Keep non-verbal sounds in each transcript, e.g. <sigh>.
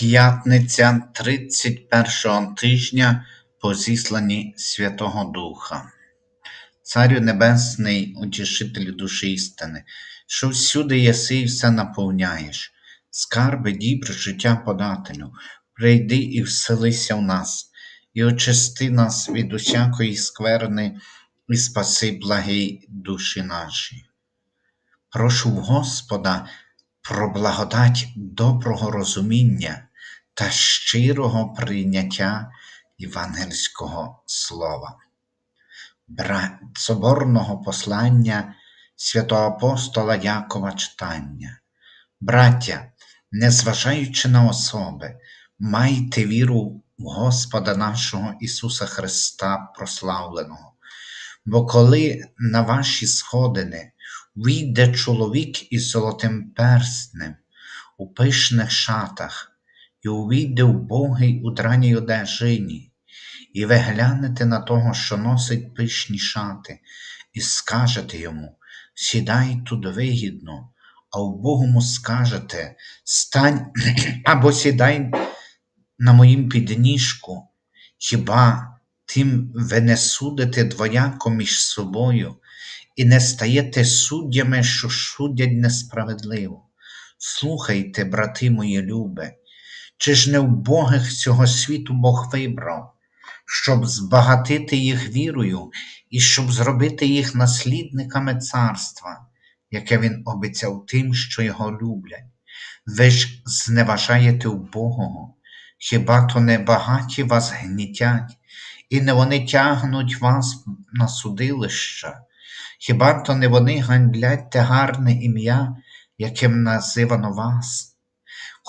П'ятниця 31-го тижня по зісланні Святого Духа. Царю Небесний, утішителю душі істини, що всюди єси і все наповняєш, скарби, дібр, життя подателю, прийди і вселися в нас, і очисти нас від усякої скверни, і спаси благий душі наші. Прошу в Господа про благодать доброго розуміння та щирого прийняття євангельського слова, Бра... соборного послання святого апостола Якова читання. Браття, незважаючи на особи, майте віру в Господа нашого Ісуса Христа прославленого. Бо коли на ваші сходини вийде чоловік із золотим перстнем у пишних шатах, і увійде вбогий у драній одежині, і ви глянете на того, що носить пишні шати, і скажете йому сідай тут вигідно, а вбогому скажете стань <clears throat> або сідай на моїм підніжку, хіба тим ви не судите двояко між собою і не стаєте суддями, що судять несправедливо. Слухайте, брати мої любе, чи ж не вбогих цього світу Бог вибрав, щоб збагатити їх вірою і щоб зробити їх наслідниками царства, яке Він обіцяв тим, що його люблять. Ви ж зневажаєте убогого, хіба то не багаті вас гнітять, і не вони тягнуть вас на судилища, хіба то не вони гандлять те гарне ім'я, яким називано вас?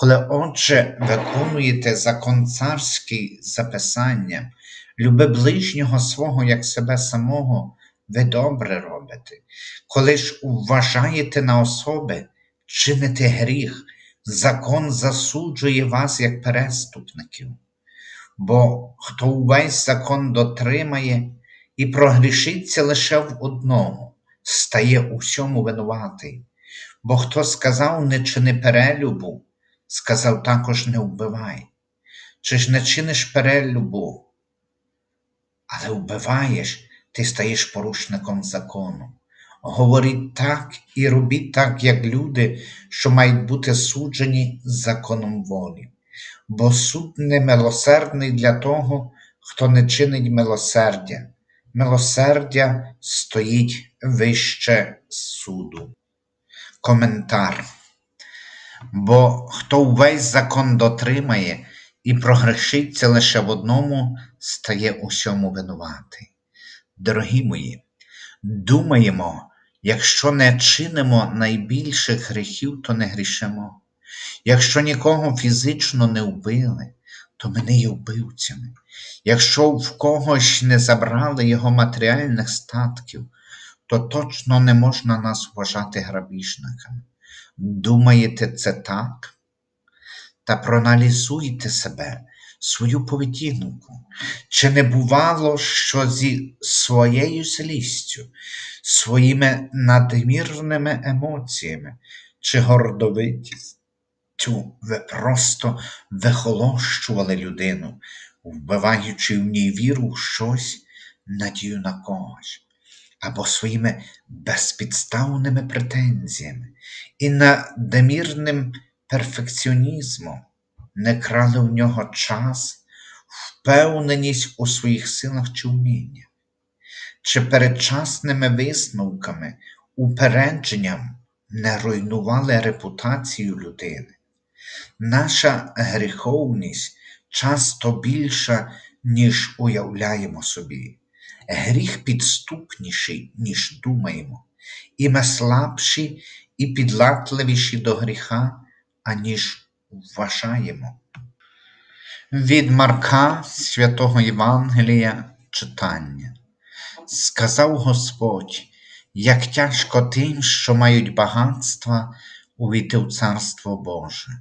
Коли, отже, виконуєте закон царський записання, люби ближнього свого, як себе самого, ви добре робите. Коли ж вважаєте на особи, чините гріх, закон засуджує вас як переступників. Бо хто увесь закон дотримає і прогрішиться лише в одному, стає у всьому винуватий. Бо хто сказав не чини перелюбу, сказав також не вбивай. Чи ж не чиниш перелюбу, але вбиваєш, ти стаєш порушником закону. Говоріть так і робіть так, як люди, що мають бути суджені законом волі, бо суд не милосердний для того, хто не чинить милосердя. Милосердя стоїть вище суду. Коментар. Бо хто увесь закон дотримає і прогрешиться лише в одному, стає усьому винуватий. Дорогі мої, думаємо, якщо не чинимо найбільших гріхів, то не грішимо. Якщо нікого фізично не вбили, то ми не є вбивцями. Якщо в когось не забрали його матеріальних статків, то точно не можна нас вважати грабіжниками. Думаєте, це так? Та проаналізуйте себе, свою поведінку. Чи не бувало, що зі своєю злістю, своїми надмірними емоціями чи гордовитістю ви просто вихолощували людину, вбиваючи в ній віру щось, надію на когось, або своїми безпідставними претензіями і надмірним перфекціонізмом не крали в нього час, впевненість у своїх силах чи вміннях, чи передчасними висновками, упередженням не руйнували репутацію людини. Наша гріховність часто більша, ніж уявляємо собі. Гріх підступніший, ніж думаємо, і ми слабші і підлатливіші до гріха, аніж вважаємо. Від Марка святого Євангелія читання. Сказав Господь, як тяжко тим, що мають багатства, увійти в Царство Боже.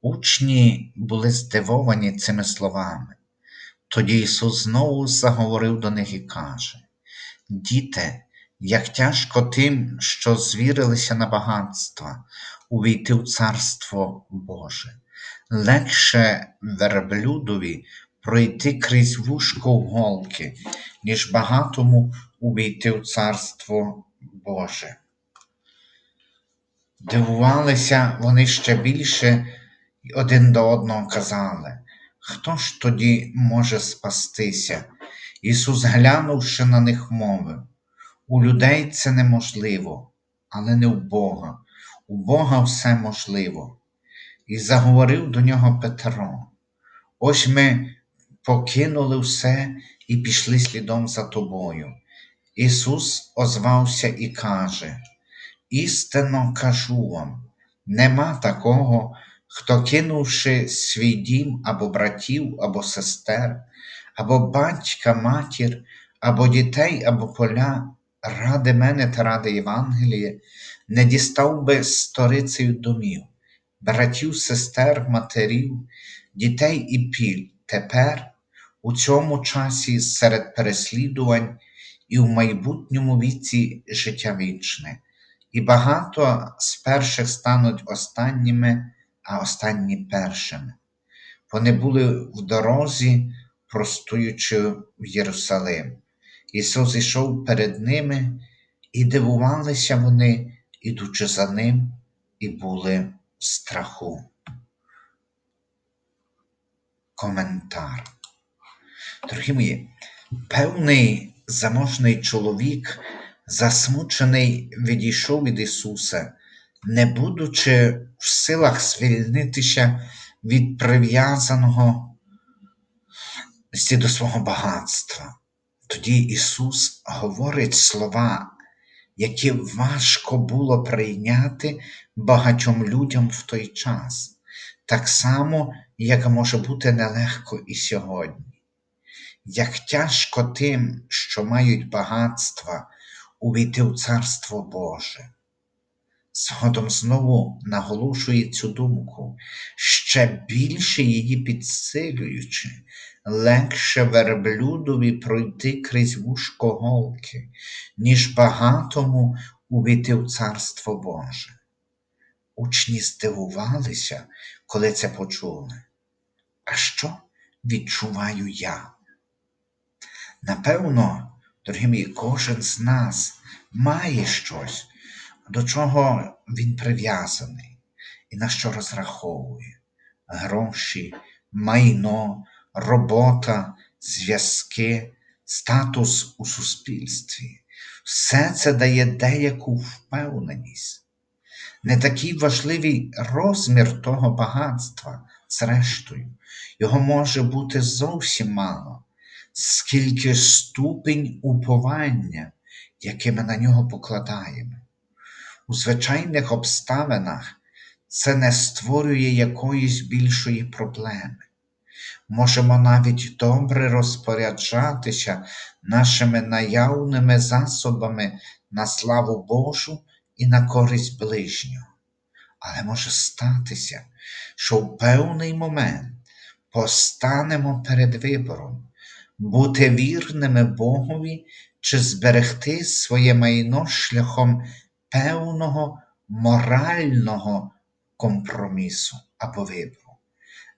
Учні були здивовані цими словами. Тоді Ісус знову заговорив до них і каже: Діти, як тяжко тим, що звірилися на багатства, увійти в Царство Боже. Легше верблюдові пройти крізь вушко голки, ніж багатому увійти в Царство Боже. Дивувалися вони ще більше і один до одного казали, хто ж тоді може спастися? Ісус, глянувши на них, мовив, у людей це неможливо, але не у Бога. У Бога все можливо. І заговорив до нього Петро. Ось ми покинули все і пішли слідом за тобою. Ісус озвався і каже: Істинно кажу вам, нема такого, хто, кинувши свій дім або братів, або сестер, або батька, матір, або дітей, або поля, ради мене та ради Євангелія, не дістав би сторицею домів, братів, сестер, матерів, дітей і піль. Тепер, у цьому часі серед переслідувань і в майбутньому віці життя вічне, і багато з перших стануть останніми, а останні першими. Вони були в дорозі, простуючи в Єрусалим. Ісус ішов перед ними, і дивувалися вони, ідучи за ним, і були в страху. Коментар. Дорогі мої, певний заможний чоловік, засмучений, відійшов від Ісуса, не будучи в силах звільнитися від прив'язаного до свого багатства. Тоді Ісус говорить слова, які важко було прийняти багатьом людям в той час, так само, як може бути нелегко і сьогодні. Як тяжко тим, що мають багатства, увійти в Царство Боже. Згодом знову наголошує цю думку, ще більше її підсилюючи, легше верблюдові пройти крізь вушко голки, ніж багатому увійти в Царство Боже. Учні здивувалися, коли це почули. А що відчуваю я? Напевно, дорогі мої, кожен з нас має щось, до чого він прив'язаний і на що розраховує гроші, майно, робота, зв'язки, статус у суспільстві. Все це дає деяку впевненість. Не такий важливий розмір того багатства, зрештою, його може бути зовсім мало, скільки ступень уповання, яке ми на нього покладаємо. У звичайних обставинах це не створює якоїсь більшої проблеми. Можемо навіть добре розпоряджатися нашими наявними засобами на славу Божу і на користь ближнього. Але може статися, що в певний момент постанемо перед вибором бути вірними Богові чи зберегти своє майно шляхом певного морального компромісу або вибору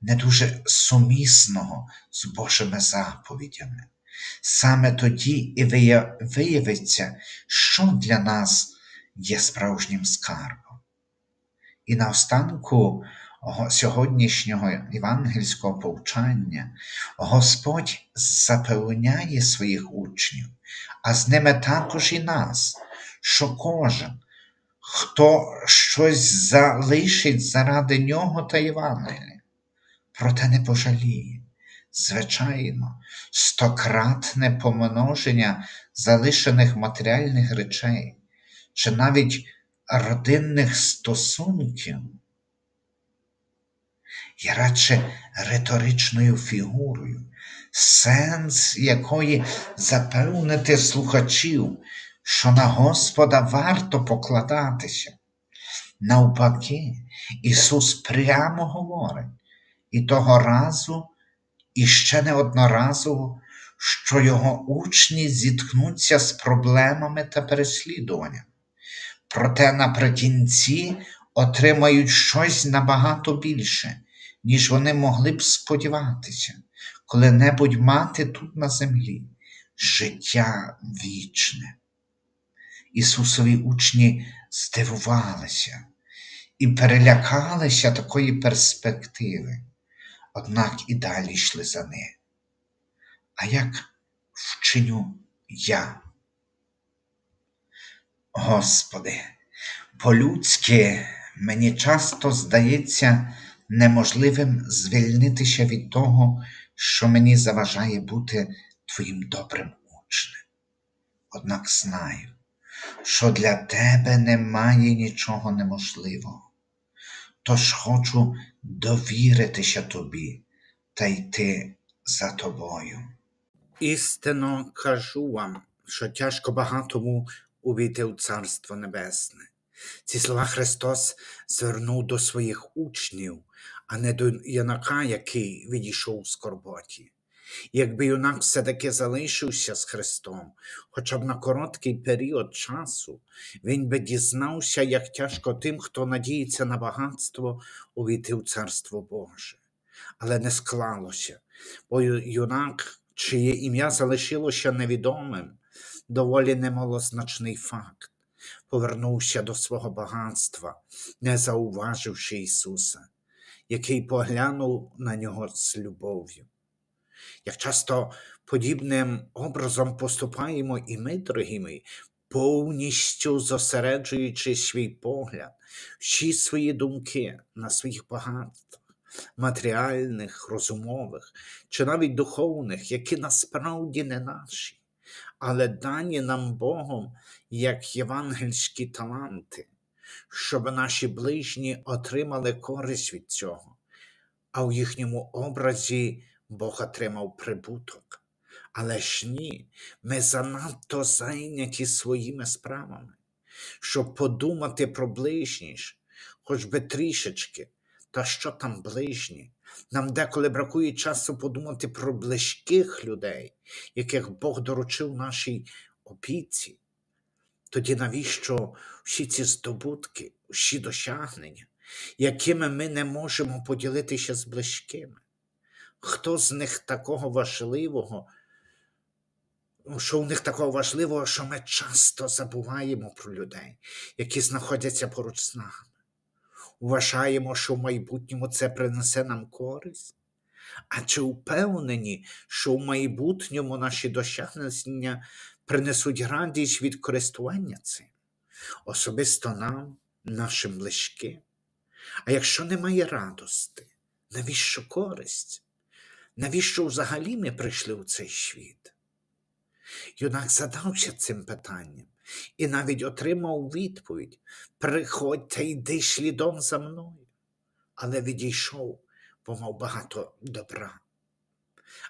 не дуже сумісного з Божими заповідями. Саме тоді і виявиться, що для нас є справжнім скарбом. І наостанку сьогоднішнього євангельського повчання Господь запевняє своїх учнів, а з ними також і нас, що кожен, хто щось залишить заради нього та Євангелія, проте не пожаліє. Звичайно, стократне помноження залишених матеріальних речей, чи навіть родинних стосунків є радше риторичною фігурою, сенс якої запевнити слухачів, що на Господа варто покладатися. Навпаки, Ісус прямо говорить, і того разу, і ще не що його учні зіткнуться з проблемами та переслідуваннями. Проте наприкінці отримають щось набагато більше, ніж вони могли б сподіватися, коли-небудь мати тут на землі життя вічне. Ісусові учні здивувалися і перелякалися такої перспективи, однак і далі йшли за ним. А як вчиню я? Господи, по-людськи мені часто здається неможливим звільнитися від того, що мені заважає бути Твоїм добрим учнем. Однак знаю, що для тебе немає нічого неможливого. Тож хочу довіритися тобі та йти за тобою. Істинно кажу вам, що тяжко багатому увійти у Царство Небесне. Ці слова Христос звернув до своїх учнів, а не до юнака, який відійшов у скорботі. Якби юнак все-таки залишився з Христом, хоча б на короткий період часу, він би дізнався, як тяжко тим, хто надіється на багатство, увійти в Царство Боже. Але не склалося, бо юнак, чиє ім'я залишилося невідомим, доволі немалозначний факт, повернувся до свого багатства, не зауваживши Ісуса, який поглянув на нього з любов'ю. Як часто подібним образом поступаємо і ми, дорогі мої, повністю зосереджуючи свій погляд, всі свої думки на своїх багатствах, матеріальних, розумових чи навіть духовних, які насправді не наші, але дані нам Богом як євангельські таланти, щоб наші ближні отримали користь від цього, а у їхньому образі Бог отримав прибуток. Але ж ні, ми занадто зайняті своїми справами, щоб подумати про ближніш, хоч би трішечки, та що там ближні. Нам деколи бракує часу подумати про близьких людей, яких Бог доручив нашій опіці. Тоді навіщо всі ці здобутки, всі досягнення, якими ми не можемо поділитися з близькими? Хто з них такого важливого, ну, що у них такого важливого, що ми часто забуваємо про людей, які знаходяться поруч з нами? Вважаємо, що в майбутньому це принесе нам користь? А чи впевнені, що в майбутньому наші досягнення принесуть радість від користування цим? Особисто нам, нашим близьким? А якщо немає радости, навіщо користь? Навіщо взагалі ми прийшли у цей світ? Юнак задався цим питанням і навіть отримав відповідь: Приходь та йди слідом за мною. Але відійшов, бо мав багато добра.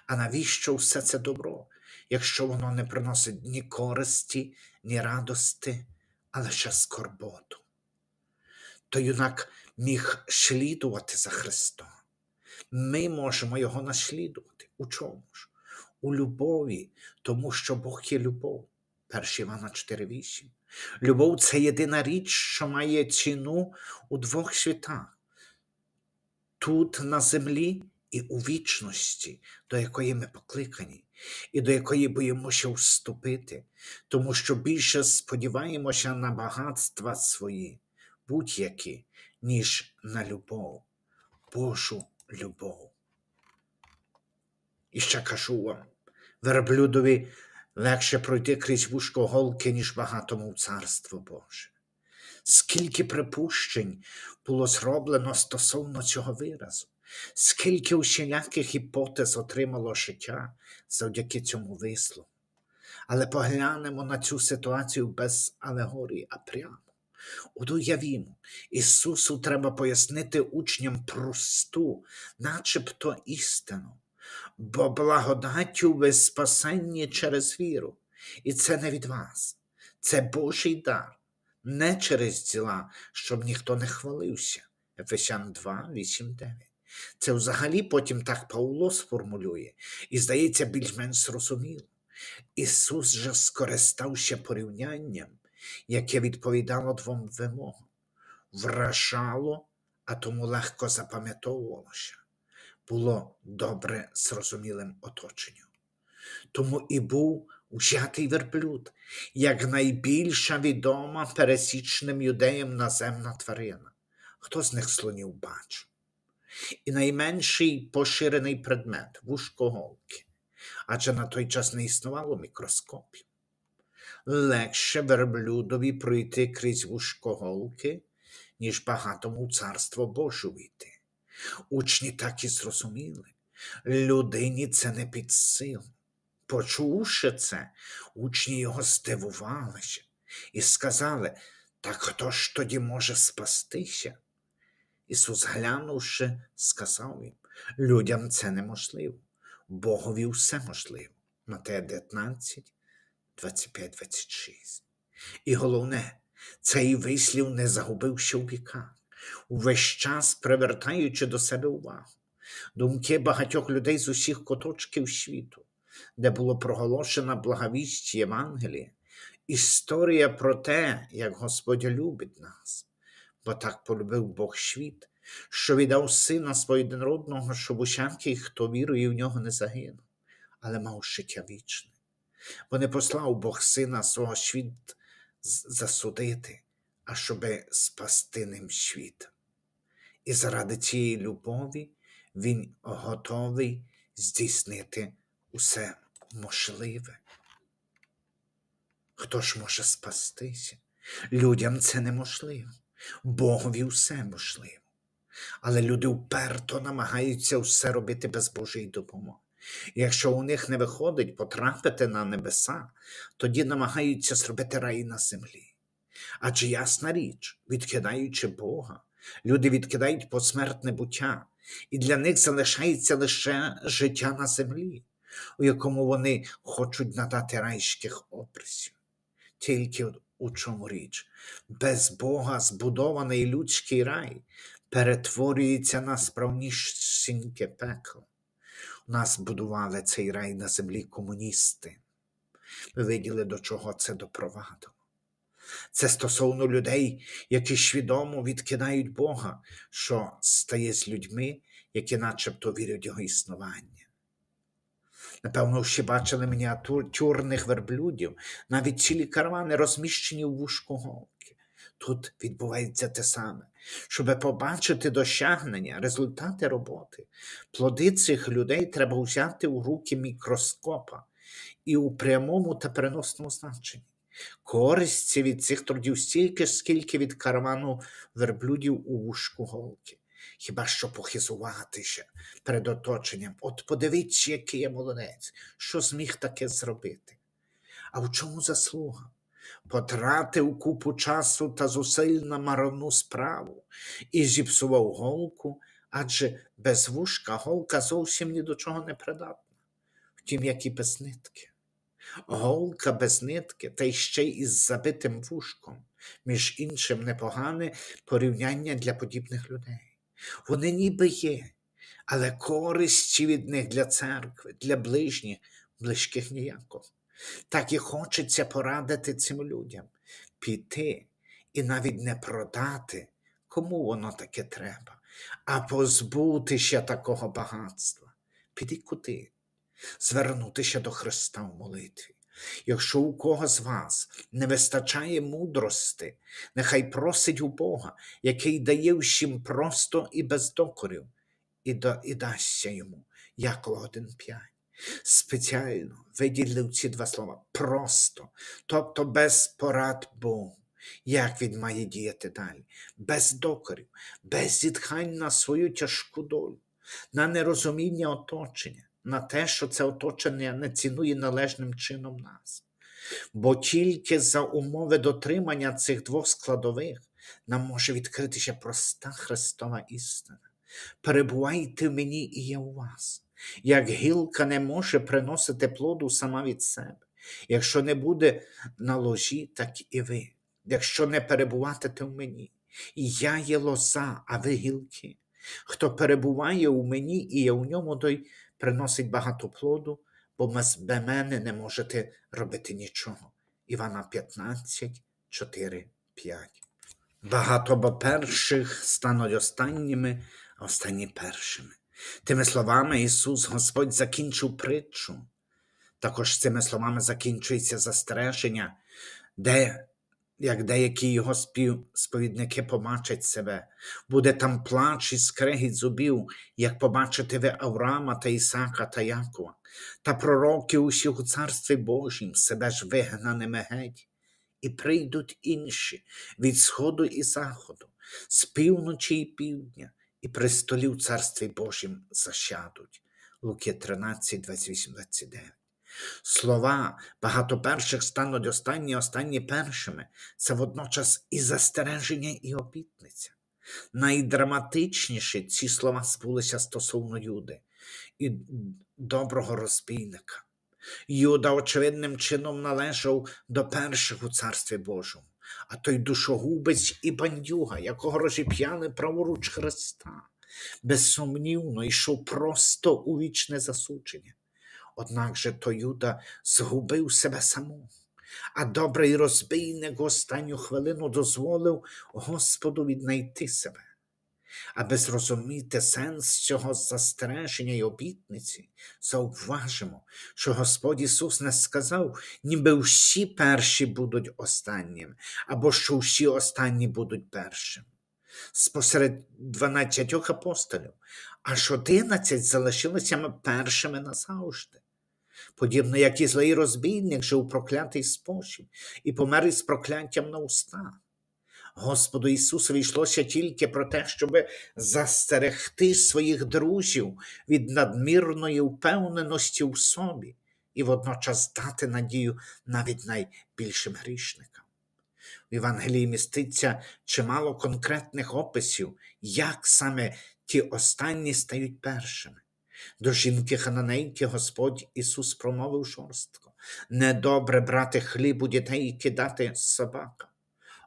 А навіщо все це добро, якщо воно не приносить ні користі, ні радости, а лише скорботу? То юнак міг слідувати за Христом. Ми можемо його наслідувати. У чому ж? У любові, тому що Бог є любов. 1 Івана 4.8. Любов це єдина річ, що має ціну у двох світах. Тут на землі і у вічності, до якої ми покликані, і до якої боїмося вступити, тому що більше сподіваємося на багатства свої, будь-які, ніж на любов, Божу любов. І ще кажу вам, верблюдові легше пройти крізь вушко голки, ніж багатому в царство Боже. Скільки припущень було зроблено стосовно цього виразу, скільки усіляких гіпотез отримало життя завдяки цьому вислову. Але поглянемо на цю ситуацію без алегорії, а прямо. От уявімо, Ісусу треба пояснити учням просту, начебто істину, бо благодаттю ви спасенні через віру, і це не від вас, це Божий дар, не через діла, щоб ніхто не хвалився. Ефесян 2, 8, 9. Це взагалі потім так Павло сформулює, і здається більш-менш зрозуміло. Ісус же скористався порівнянням, яке відповідало двом вимогам. вражало, а тому легко запам'ятовувалося, було добре зрозумілим оточенню. Тому і був ужатий верблюд, як найбільша відома пересічним юдеям наземна тварина. Хто з них слонів бачив? І найменший поширений предмет вушкоголки, адже на той час не існувало мікроскопів. Легше верблюдові пройти крізь вушкоголки, ніж багатому царство Боже війти. Учні так і зрозуміли, людині це не під силу. Почувши це, учні його здивувалися і сказали, так хто ж тоді може спастися? Ісус, глянувши, сказав їм, людям це неможливо, Богові все можливо. Матея 19, 25, 26. І головне, цей вислів не загубився у віках, увесь час привертаючи до себе увагу, думки багатьох людей з усіх куточків світу, де було проголошена благовість Євангелія, історія про те, як Господь любить нас, бо так полюбив Бог світ, що віддав сина свого єдинородного, щоб усякий, хто вірує в нього, не загинув, але мав життя вічне. Бо не послав Бог сина свого світ засудити, а щоби спасти ним світ. І заради цієї любові він готовий здійснити усе можливе. Хто ж може спастися? Людям це неможливо, Богові все можливо. Але люди вперто намагаються все робити без Божої допомоги. Якщо у них не виходить потрапити на небеса, тоді намагаються зробити рай на землі. Адже ясна річ, відкидаючи Бога, люди відкидають посмертне буття, і для них залишається лише життя на землі, у якому вони хочуть надати райських образів. Тільки у чому річ, без Бога збудований людський рай перетворюється на справнішеньке пекло. У нас будували цей рай на землі комуністи. Ви виділи, до чого це допровадило. Це стосовно людей, які свідомо відкидають Бога, що стає з людьми, які начебто вірять в його існування. Напевно, ще бачили мініатюрних верблюдів, навіть цілі каравани розміщені в вушкоголки. Тут відбувається те саме. Щоб побачити досягнення, результати роботи, плоди цих людей треба взяти у руки мікроскопа і у прямому та переносному значенні. Користі від цих трудів стільки скільки від каравану верблюдів у вушку голки. Хіба що похизуватися перед оточенням. От подивіться, який я молодець, що зміг таке зробити. А в чому заслуга? Потратив купу часу та зусиль на марну справу і зіпсував голку, адже без вушка голка зовсім ні до чого не придатна. Втім, як і без нитки. Голка без нитки, та й ще й із забитим вушком, між іншим непогане порівняння для подібних людей. Вони ніби є, але користі від них для церкви, для ближніх, близьких ніякого. Так і хочеться порадити цим людям піти і навіть не продати, кому воно таке треба, а позбутися такого багатства. Піди куди? Звернутися до Христа в молитві. Якщо у кого з вас не вистачає мудрости, нехай просить у Бога, який дає всім просто і без докорів, і, да, і дасться йому. Якова 1.5. Спеціально виділив ці два слова просто, тобто без порад Богу. Як він має діяти далі? Без докорів, без зітхань на свою тяжку долю, на нерозуміння оточення, на те, що це оточення не цінує належним чином нас. Бо тільки за умови дотримання цих двох складових нам може відкритися проста Христова істина. Перебувайте в мені і я у вас. Як гілка не може приносити плоду сама від себе. Якщо не буде на ложі, так і ви. Якщо не перебуватите в мені, і я є лоза, а ви гілки. Хто перебуває у мені і я у ньому, той приносить багато плоду, бо без мене не можете робити нічого. Івана 15, 4, 5. Багато бо перших стануть останніми, а останні першими. Тими словами Ісус Господь закінчив притчу. Також цими словами закінчується застереження, де, як деякі його співсповідники побачать себе, буде там плач і скрегіт зубів, як побачите ви Авраама та Ісака та Якова, та пророків усіх у Царстві Божім, себе ж вигнаними геть. І прийдуть інші від сходу і заходу, з півночі і півдня, і при столі в Царстві Божім засядуть. Луки 13, 28, 29. Слова багато перших стануть останні, останні першими. Це водночас і застереження, і обітниця. Найдраматичніші ці слова збулися стосовно Юди і доброго розбійника. Юда очевидним чином належав до перших у царстві Божому, а той душогубець і бандюга, якого розіп'яли праворуч Христа, безсумнівно йшов просто у вічне засудження. Однак же то Юда згубив себе самого, а добрий розбійник в останню хвилину дозволив Господу віднайти себе. Аби зрозуміти сенс цього застереження й обітниці, зауважимо, що Господь Ісус не сказав, ніби всі перші будуть останніми, або що всі останні будуть першими. Спосеред дванадцятьох апостолів, аж одинадцять залишилися першими назавжди. Подібно як і злий розбійник жив проклятий спосіб і помер із прокляттям на устах. Господу Ісусові йшлося тільки про те, щоб застерегти своїх друзів від надмірної впевненості в собі і водночас дати надію навіть найбільшим грішникам. В Євангелії міститься чимало конкретних описів, як саме ті останні стають першими. До жінки хананейки Господь Ісус промовив жорстко недобре брати хліб у дітей і кидати собакам.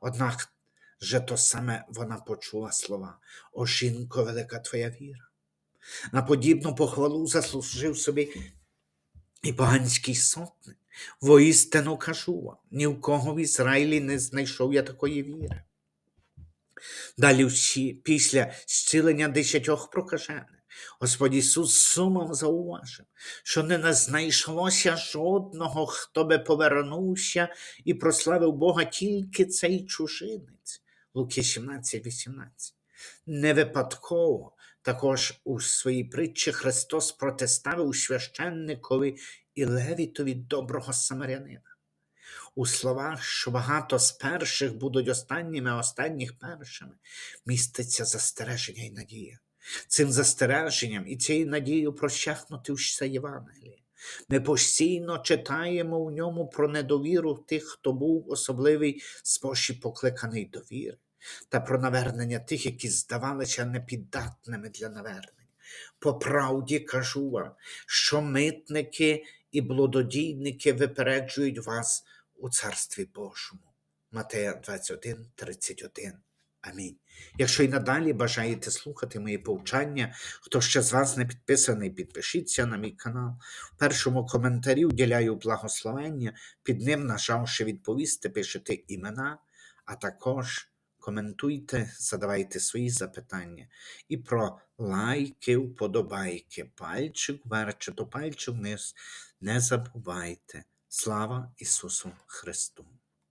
Однак же то саме вона почула слова О жінко, велика твоя віра. На подібну похвалу заслужив собі і поганський сотник. Воістину кажу вам, ні в кого в Ізраїлі не знайшов я такої віри. Далі всі, після зцілення десятьох прокажених, Господь Ісус сумом зауважив, що не знайшлося жодного, хто би повернувся і прославив Бога тільки цей чужинець. Луки 17, 18. Не випадково також у своїй притчі Христос протиставив священникові і левітові доброго самарянина. У словах, що багато з перших будуть останніми, а останніх першими, міститься застереження і надія. Цим застереженням і цією надією прощахнути все Євангеліє. Ми постійно читаємо у ньому про недовіру тих, хто був особливий спосіб покликаний до віри, та про навернення тих, які здавалися непіддатними для навернення. По правді кажу вам, що митники і блудодійники випереджують вас у Царстві Божому. Матея 21, 31. Амінь. Якщо і надалі бажаєте слухати мої повчання, хто ще з вас не підписаний, підпишіться на мій канал. В першому коментарі уділяю благословення, під ним, нажавши відповісти, пишете імена, а також коментуйте, задавайте свої запитання. І про лайки, вподобайки, пальчик вверх чи то пальчик вниз. Не забувайте. Слава Ісусу Христу!